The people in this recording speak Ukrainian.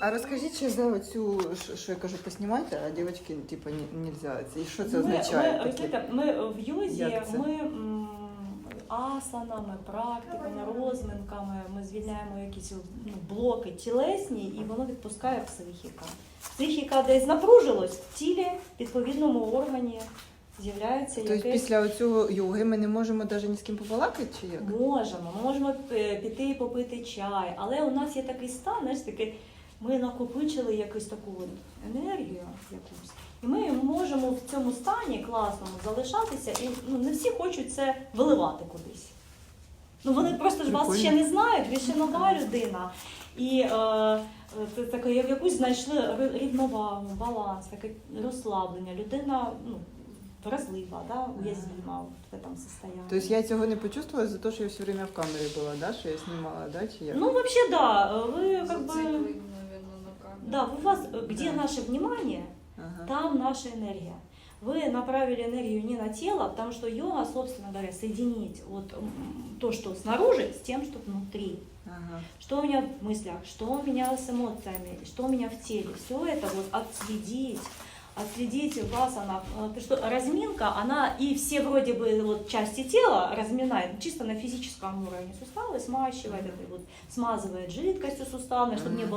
А розкажіть ще за оцю, що- що я кажу, поснімайте, а дівчатки, типу, не можна. І що це означає? ми, таке? розумієте, ми в йозі, Як це? ми м, асанами, практиками, розминками, ми звільняємо якісь ну, блоки тілесні, і воно відпускає психіка. Психіка десь напружилась в тілі, в відповідному органі з'являється Тобто якесь. після цього йоги ми не можемо навіть ні з ким побалакати, чи як? Можемо, ми можемо е, піти і попити чай, але у нас є такий стан, знаєш, такий, ми накопичили якусь таку енергію якусь. І ми можемо в цьому стані класному залишатися, і ну, не всі хочуть це виливати кудись. Ну вони просто ж вас ще не знають, ви ще нова людина. І е, це таке, як якусь знайшли рівновагу, баланс, таке розслаблення. Людина ну, вразлива, да, уязвима в цьому состоянии. Тобто я цього не почувствувала за те, що я все время в камері була, да? що я знімала, да? чи як? Ну, вообще, да, вы как бы... Да, у вас, э, где Да. наше внимание, Ага. там наша энергия. Вы направили энергию не на тело, потому что йога, собственно говоря, соединить вот то, что снаружи, с тем, что внутри. Ага. Что у меня в мыслях, что у меня с эмоциями, что у меня в теле. Все это вот отследить, отследить у вас она, э, что разминка, она и все вроде бы вот части тела разминает, чисто на физическом уровне суставы, смачивает, это вот смазывает жидкостью суставной, чтобы не было